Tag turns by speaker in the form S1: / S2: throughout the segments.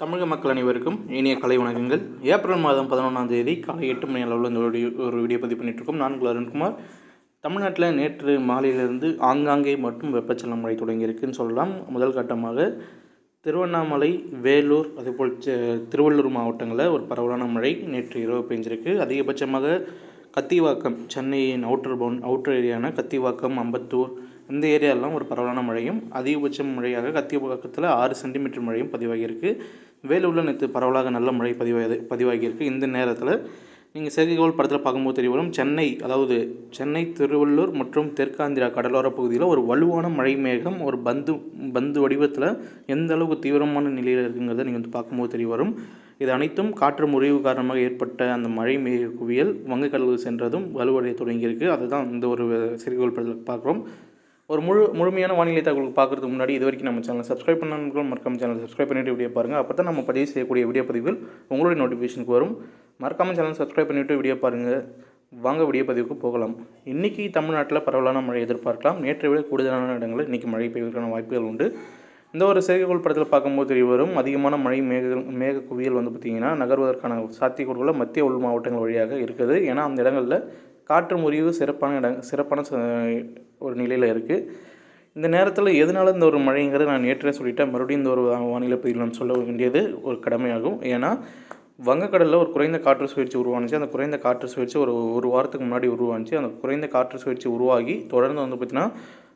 S1: தமிழக மக்கள் அனைவருக்கும் இனிய கலை வணக்கங்கள். ஏப்ரல் மாதம் பதினொன்றாம் தேதி காலை எட்டு மணி அளவில் இந்த வீடியோ ஒரு வீடியோ பதிவு பண்ணிகிட்ருக்கோம் நான் அருண்குமார். தமிழ்நாட்டில் நேற்று மாலையிலிருந்து ஆங்காங்கே மட்டும் வெப்பச்சலன மழை தொடங்கியிருக்குன்னு சொல்லலாம். முதல் கட்டமாக திருவண்ணாமலை வேலூர் அதேபோல் திருவள்ளூர் மாவட்டங்களில் ஒரு பரவலான மழை நேற்று இரவு பெஞ்சிருக்கு. அதிகபட்சமாக கத்திவாக்கம் சென்னையின் அவுட்டர் பவுண்ட் அவுட்டர் ஏரியான கத்திவாக்கம் அம்பத்தூர் இந்த ஏரியாலாம் ஒரு பரவலான மழையும் அதிகபட்ச மழையாக கத்திவாக்கத்தில் ஆறு சென்டிமீட்டர் மழையும் பதிவாகியிருக்கு. வேலூரில் நேற்று பரவலாக நல்ல மழை பதிவாகி பதிவாகியிருக்கு. இந்த நேரத்தில் நீங்கள் செயற்கைக்கோள் படத்தில் பார்க்கும்போது தெரிய வரும் சென்னை அதாவது சென்னை திருவள்ளூர் மற்றும் தெற்காந்திரா கடலோர பகுதியில் ஒரு வலுவான மழை மேகம் ஒரு பந்து பந்து வடிவத்தில் எந்த அளவுக்கு தீவிரமான நிலையில் இருக்குங்கிறத நீங்கள் வந்து பார்க்கும்போது தெரிய வரும். இது அனைத்தும் காற்று முறிவு காரணமாக ஏற்பட்ட அந்த மழை மேக குவியல் வங்கக்கடலுக்கு சென்றதும் வலுவடைய தொடங்கியிருக்கு. அதுதான் இந்த ஒரு செயற்கைக்கோள் படத்தில் பார்க்குறோம். ஒரு முழு முழுமையான வானிலை தகவல் பார்க்குறதுக்கு முன்னாடி இது வரைக்கும் நம்ம சேனல் சப்ஸ்கிரைப் பண்ணாலும் மறக்காம சேனல் சப்ஸ்கிரைப் பண்ணிட்டு வீடியோ பாருங்கள் அப்போ தான் நம்ம பதிவு செய்யக்கூடிய வீடியோ பதிவுகள் உங்களுடைய நோட்டிஃபிகேஷனுக்கு வரும். மறக்காமல் சேனல் சப்ஸ்கிரைப் பண்ணிவிட்டு வீடியோ பாருங்கள் வாங்க வீடியோ பதிவுக்கு போகலாம். இன்றைக்கி தமிழ்நாட்டில் பரவலான மழை எதிர்பார்க்கலாம். நேற்றை விட கூடுதலான இடங்களில் இன்றைக்கி மழை பெய்வதற்கான வாய்ப்புகள் உண்டு. இந்த ஒரு செயற்கைக்கோள் படத்தில் பார்க்கும்போது தெரிய வரும். அதிகமான மழை மேக மேக குவியல் வந்து பார்த்திங்கன்னா நகர்வதற்கான சாத்தியக்கூறுகளை மத்திய உள் மாவட்டங்கள் வழியாக இருக்குது. ஏன்னா அந்த இடங்களில் காற்று முறிவு சிறப்பான இடம் சிறப்பான ச- ஒரு நிலையில் இருக்குது இந்த நேரத்தில் எதனால இந்த ஒரு மழைங்கிறத நான் நேற்றே சொல்லிட்டேன். மறுபடியும் இந்த ஒரு வானிலை பதிவில் நான் சொல்ல வேண்டியது ஒரு கடமையாகும். ஏன்னா வங்கக்கடலில் ஒரு குறைந்த காற்று சுழற்சி உருவானுச்சு. அந்த குறைந்த காற்று சுழற்சி ஒரு ஒரு வாரத்துக்கு முன்னாடி உருவானுச்சு. அந்த குறைந்த காற்று சுழற்சி உருவாகி தொடர்ந்து வந்து பார்த்திங்கன்னா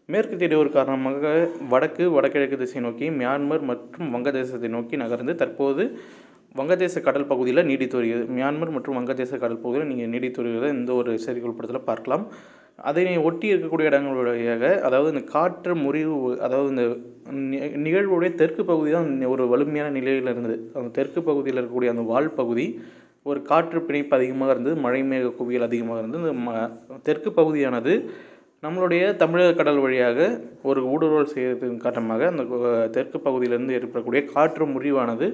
S1: மேற்கு திடீர் காரணமாக வடக்கு வடகிழக்கு திசை நோக்கி மியான்மர் மற்றும் வங்கதேசத்தை நோக்கி நகர்ந்து தற்போது வங்கதேச கடல் பகுதியில் நீடித்து வருகிறது மியான்மர் மற்றும் வங்கதேச கடல் பகுதியில் நீங்கள் நீடித்து வருகிறத இந்த ஒரு செய்திகள் படத்தில் பார்க்கலாம் அதனை ஒட்டி இருக்கக்கூடிய இடங்கள் வழியாக அதாவது இந்த காற்று முறிவு அதாவது இந்த நிகழ்வுடைய தெற்கு பகுதி தான் ஒரு வலிமையான நிலையில் இருந்தது. அந்த தெற்கு பகுதியில் இருக்கக்கூடிய அந்த வால் பகுதி ஒரு காற்று பிணைப்பு அதிகமாக இருந்தது மழை மேக குவியல் அதிகமாக இருந்தது. இந்த ம தெற்கு பகுதியானது நம்மளுடைய தமிழக கடல் வழியாக ஒரு ஊடுருவல் செய்யறதன் காரணமாக அந்த தெற்கு பகுதியிலிருந்து ஏற்படக்கூடிய காற்று முறிவானது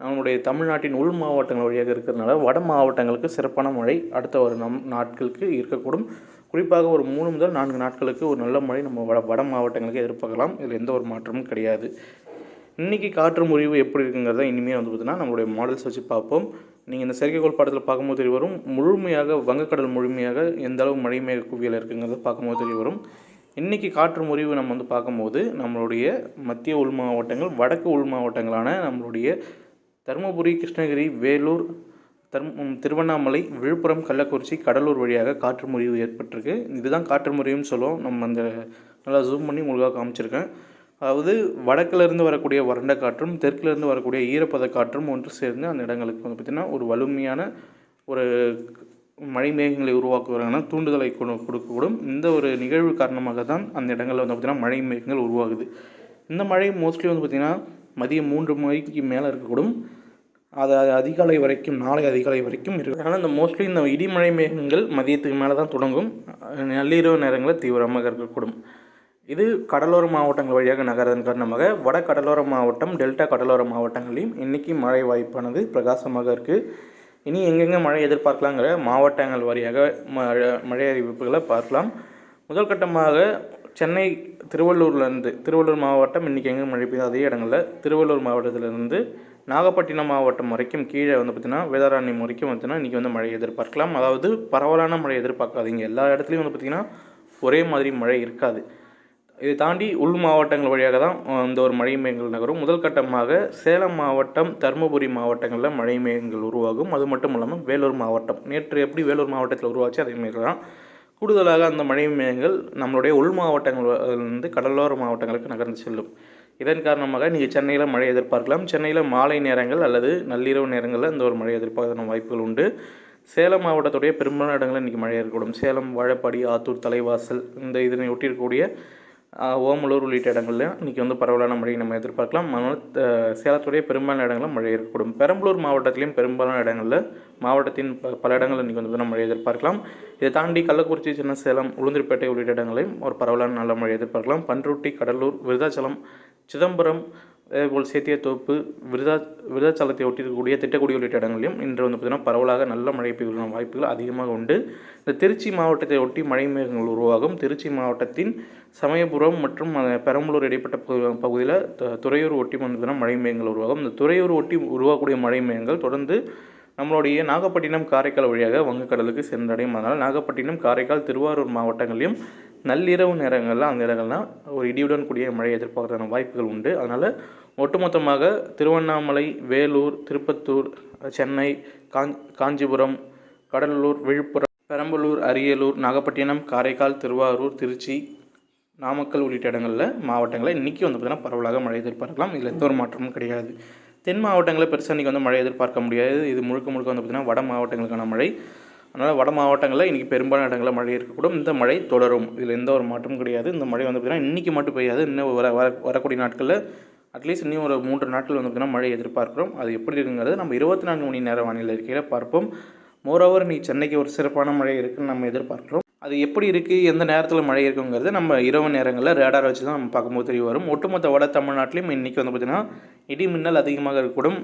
S1: நம்மளுடைய தமிழ்நாட்டின் உள் மாவட்டங்கள் வழியாக இருக்கிறதுனால வட மாவட்டங்களுக்கு சிறப்பான மழை அடுத்த ஒரு நம் நாட்களுக்கு இருக்கக்கூடும். குறிப்பாக ஒரு மூணு முதல் நான்கு நாட்களுக்கு ஒரு நல்ல மழை நம்ம வட வட மாவட்டங்களுக்கு எதிர்பார்க்கலாம். இதில் எந்த ஒரு மாற்றமும் கிடையாது. இன்றைக்கி காற்று முறிவு எப்படி இருக்குங்கிறத இனிமேல் வந்து பார்த்தீங்கன்னா நம்மளுடைய மாடல்ஸ் வச்சு பார்ப்போம். நீங்கள் இந்த செயற்கைக்கோள் படத்தில் பார்க்கும்போது தெரிய வரும். முழுமையாக வங்கக்கடல் முழுமையாக எந்த அளவு மழை மேக குவியல் இருக்குங்கிறத பார்க்கும்போது தெரிய வரும். இன்றைக்கி காற்று முறிவு நம்ம வந்து பார்க்கும்போது நம்மளுடைய மத்திய உள் மாவட்டங்கள் வடக்கு உள் மாவட்டங்களான நம்மளுடைய தருமபுரி கிருஷ்ணகிரி வேலூர் தரும் திருவண்ணாமலை விழுப்புரம் கள்ளக்குறிச்சி கடலூர் வழியாக காற்று முறிவு ஏற்பட்டிருக்கு. இதுதான் காற்று முறிவுன்னு சொல்லுவோம். நம்ம அந்த நல்லா ஜூம் பண்ணி உங்களுக்காக காமிச்சிருக்கேன். அதாவது வடக்கிலிருந்து வரக்கூடிய வறண்ட காற்றும் தெற்கிலிருந்து வரக்கூடிய ஈரப்பத காற்றும் ஒன்று சேர்ந்து அந்த இடங்களுக்கு வந்து பார்த்திங்கன்னா ஒரு வலிமையான ஒரு மழை மேகங்களை உருவாக்குவதற்கான தூண்டுதலை கொடு- கொடுக்கக்கூடும். இந்த ஒரு நிகழ்வு காரணமாக தான் அந்த இடங்களில் வந்து பார்த்திங்கன்னா மழை மேகங்கள் உருவாகுது. இந்த மழை மோஸ்ட்லி வந்து பார்த்திங்கன்னா மதியம் மூன்று மணிக்கு மேலே இருக்கக்கூடும். அது அதிகாலை வரைக்கும் நாளை அதிகாலை வரைக்கும் இருக்கும் ஆனால் இந்த மோஸ்ட்லி இந்த இடிமழை மேகங்கள் மதியத்துக்கு மேலே தான் தொடங்கும். நள்ளிரவு நேரங்களில் தீவிரமாக இருக்கக்கூடும். இது கடலோர மாவட்டங்கள் வழியாக நகர்வதன் காரணமாக வட கடலோர மாவட்டம் டெல்டா கடலோர மாவட்டங்களையும் இன்றைக்கி மழை வாய்ப்பானது பிரகாசமாக இருக்குது இனி எங்கெங்கே மழை எதிர்பார்க்கலாங்கிற மாவட்டங்கள் வாரியாக மழை மழை அறிவிப்புகளை பார்க்கலாம். முதல் கட்டமாக சென்னை திருவள்ளூர்லேருந்து திருவள்ளூர் மாவட்டம் இன்றைக்கி எங்கே மழை பெய்யுதோ அதே இடங்களில் திருவள்ளூர் மாவட்டத்திலிருந்து நாகப்பட்டினம் மாவட்டம் வரைக்கும் கீழே வந்து பார்த்திங்கன்னா வேதாரண்யம் வரைக்கும் பார்த்தீங்கன்னா இன்றைக்கி வந்து மழை எதிர்பார்க்கலாம். அதாவது பரவலான மழை எதிர்பார்க்காதீங்க. எல்லா இடத்துலையும் வந்து பார்த்திங்கன்னா ஒரே மாதிரி மழை இருக்காது. இதை தாண்டி உள் மாவட்டங்கள் வழியாக தான் இந்த ஒரு மழை மேகங்கள் நகரும். முதல் கட்டமாக சேலம் மாவட்டம் தருமபுரி மாவட்டங்களில் மழை மேகங்கள் உருவாகும். அது மட்டும் இல்லாமல் வேலூர் மாவட்டம். நேற்று எப்படி வேலூர் மாவட்டத்தில் உருவாச்சு அதே மாதிரி தான். கூடுதலாக அந்த மழை மேகங்கள் நம்மளுடைய உள் மாவட்டங்கள் வந்து கடலோர மாவட்டங்களுக்கு நகர்ந்து செல்லும். இதன் காரணமாக நீங்கள் சென்னையில் மழை எதிர்பார்க்கலாம். சென்னையில் மாலை நேரங்கள் அல்லது நள்ளிரவு நேரங்களில் அந்த ஒரு மழை எதிர்பார்க்கணும் வாய்ப்புகள் உண்டு. சேலம் மாவட்டத்துடைய பெரும்பாலான இடங்களில் இன்றைக்கி மழை இருக்கக்கூடும் சேலம் வாழப்பாடி ஆத்தூர் தலைவாசல் இந்த இதனை ஒட்டி இருக்கக்கூடிய ஓமலூர் உள்ளிட்ட இடங்களில் இன்றைக்கி வந்து பரவலான மழையை நம்ம எதிர்பார்க்கலாம். அதனால் சேலத்துடைய பெரும்பாலான இடங்களில் மழை இருக்கக்கூடும். பெரம்பலூர் மாவட்டத்திலையும் பெரும்பாலான இடங்களில் மாவட்டத்தின் ப பல இடங்களில் இன்றைக்கி வந்து நம்ம மழை எதிர்பார்க்கலாம். இதை தாண்டி கள்ளக்குறிச்சி சின்ன சேலம் உளுந்தூர்பேட்டை உள்ளிட்ட இடங்களையும் ஒரு பரவலான நல்ல மழை எதிர்பார்க்கலாம். பன்ருட்டி கடலூர் விருதாச்சலம் சிதம்பரம் அதேபோல் சேத்தியத்தோப்பு விருதா விருதாச்சலத்தை ஒட்டி இருக்கக்கூடிய திட்டக்குடி உள்ளிட்ட இடங்களிலும் இன்று வந்து பார்த்திங்கன்னா பரவலாக நல்ல மழை பெய்யும் வாய்ப்புகள் அதிகமாக உண்டு. இந்த திருச்சி மாவட்டத்தை ஒட்டி மழை மேகங்கள் உருவாகும். திருச்சி மாவட்டத்தின் சமயபுரம் மற்றும் பெரம்பலூர் இடைப்பட்ட பகுதி பகுதியில் த- துறையூர் ஒட்டி வந்து மழை மேகங்கள் உருவாகும். இந்த துறையூர் ஒட்டி உருவாகக்கூடிய மழை மேகங்கள் தொடர்ந்து நம்மளுடைய நாகப்பட்டினம் காரைக்கால் வழியாக வங்கக்கடலுக்கு சென்றடையும். அதனால் நாகப்பட்டினம் காரைக்கால் திருவாரூர் மாவட்டங்களிலும் நள்ளிரவு நேரங்களில் அந்த இடங்கள்லாம் ஒரு இடியுடன் கூடிய மழை எதிர்பார்க்கறதுக்கான வாய்ப்புகள் உண்டு. அதனால் ஒட்டுமொத்தமாக திருவண்ணாமலை வேலூர் திருப்பத்தூர் சென்னை காஞ் காஞ்சிபுரம் கடலூர் விழுப்புரம் பெரம்பலூர் அரியலூர் நாகப்பட்டினம் காரைக்கால் திருவாரூர் திருச்சி நாமக்கல் உள்ளிட்ட இடங்களில் மாவட்டங்களில் இன்றைக்கி வந்து பார்த்திங்கன்னா பரவலாக மழை எதிர்பார்க்கலாம். இதில் எந்த ஒரு மாற்றமும் கிடையாது. தென் மாவட்டங்களில் பெருசாக இன்றைக்கி வந்து மழை எதிர்பார்க்க முடியாது. இது முழுக்க முழுக்க வந்து பார்த்திங்கன்னா வட மாவட்டங்களுக்கான மழை. அதனால் வட மாவட்டங்களில் இன்றைக்கி பெரும்பாலான இடங்களில் மழை இருக்கக்கூடும். இந்த மழை தொடரும். இதில் எந்த ஒரு மாற்றமும் கிடையாது. இந்த மழை வந்து பார்த்திங்கன்னா இன்றைக்கி மட்டும் பெய்யாது. இன்னும் வர வர வரக்கூடிய நாட்களில் அட்லீஸ்ட் இன்னும் ஒரு மூன்று நாட்கள் வந்து பார்த்திங்கன்னா மழை எதிர்பார்க்குறோம். அது எப்படி இருக்குங்கிறது நம்ம இருபத்தி நான்கு மணி நேர வானிலை இருக்கையில் பார்ப்போம். மோரோவர் நீ சென்னைக்கு ஒரு சிறப்பான மழை இருக்குன்னு நம்ம எதிர்பார்க்குறோம். அது எப்படி இருக்குது எந்த நேரத்தில் மழை இருக்குங்கிறது நம்ம இரவு நேரங்களில் ரேடார் வச்சு தான் நம்ம பார்க்கும்போது தெரிய வரும். ஒட்டுமொத்த வட தமிழ்நாட்டிலையும் இன்றைக்கி வந்து பார்த்திங்கன்னா இடி மின்னல் அதிகமாக இருக்கக்கூடும்.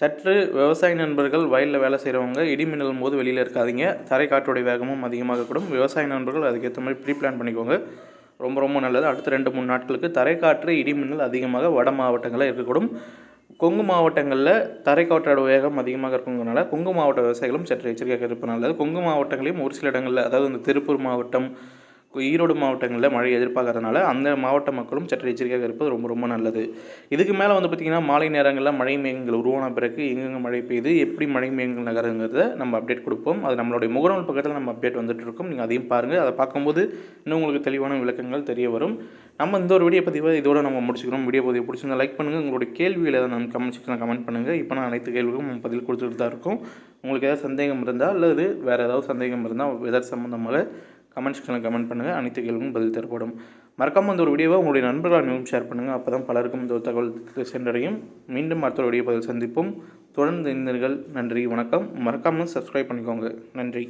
S1: சற்று விவசாய நண்பர்கள் வயலில் வேலை செய்கிறவங்க இடி மின்னல் போது வெளியில் இருக்காதீங்க. தரை காற்றுடைய வேகமும் அதிகமாக இருக்கக்கூடும் விவசாய நண்பர்கள் அதுக்கேற்ற மாதிரி ப்ரீ பிளான் பண்ணிக்கோங்க. ரொம்ப ரொம்ப நல்லது. அடுத்த ரெண்டு மூணு நாட்களுக்கு தரைக்காற்று இடி மின்னல் அதிகமாக வட மாவட்டங்களில் இருக்கக்கூடும். கொங்கு மாவட்டங்களில் தரைக்காற்றோட வேகம் அதிகமாக இருக்குங்கிறனால கொங்கு மாவட்ட விவசாயிகளும் சற்று எச்சரிக்கையாக இருப்பது நல்லது. கொங்கு மாவட்டங்களையும் ஒரு சில இடங்களில் அதாவது இந்த திருப்பூர் மாவட்டம் ஈரோடு மாவட்டங்களில் மழை எதிர்பார்க்கறதுனால அந்த மாவட்ட மக்களும் சற்று எச்சரிக்கையாக இருப்பது ரொம்ப ரொம்ப நல்லது. இதுக்கு மேலே வந்து பார்த்திங்கன்னா மாலை நேரங்களில் மழை மேகங்கள் உருவான பிறகு எங்கெங்கே மழை பெய்யுது எப்படி மழை மேகங்கள் நகருங்கிறத நம்ம அப்டேட் கொடுப்போம். அது நம்மளுடைய முகநூல் பக்கத்தில் நம்ம அப்டேட் வந்துட்டு இருக்கோம். நீங்கள் அதையும் பாருங்கள் அதை பார்க்கும்போது இன்னும் உங்களுக்கு தெளிவான விளக்கங்கள் தெரிய வரும். நம்ம இந்த ஒரு வீடியோ பதிவாக இதோட நம்ம முடிச்சுக்கிறோம். வீடியோ பதிவு பிடிச்சிருந்தா லைக் பண்ணுங்கள் உங்களுடைய கேள்விகளை ஏதாவது நம்ம கமெண்ட் செக்ஷனில் கமெண்ட் பண்ணுங்கள் இப்போ நான் அனைத்து கேள்விகளும் பதில் கொடுத்துட்டு தான் இருக்கும். உங்களுக்கு ஏதாவது சந்தேகம் இருந்தால் அல்லது வேறு ஏதாவது சந்தேகம் இருந்தால் வெதர் சம்மந்தமாக கமெண்ட் செக்ஷனில் கமெண்ட் பண்ணுங்கள் அனைத்து கேள்விக்கும் பதில் தரப்படும். மறக்காமல் அந்த ஒரு வீடியோவை உங்களுடைய நண்பர்கள் அனைவரும் ஷேர் பண்ணுங்கள் அப்போ தான் பலருக்கும் இந்த தகவல் சென்றடையும். மீண்டும் அடுத்த வீடியோ பதில் சந்திப்போம். தொடர்ந்து இணைந்தீர்கள் நன்றி. வணக்கம். மறக்காமல் சப்ஸ்கிரைப் பண்ணிக்கோங்க. நன்றி.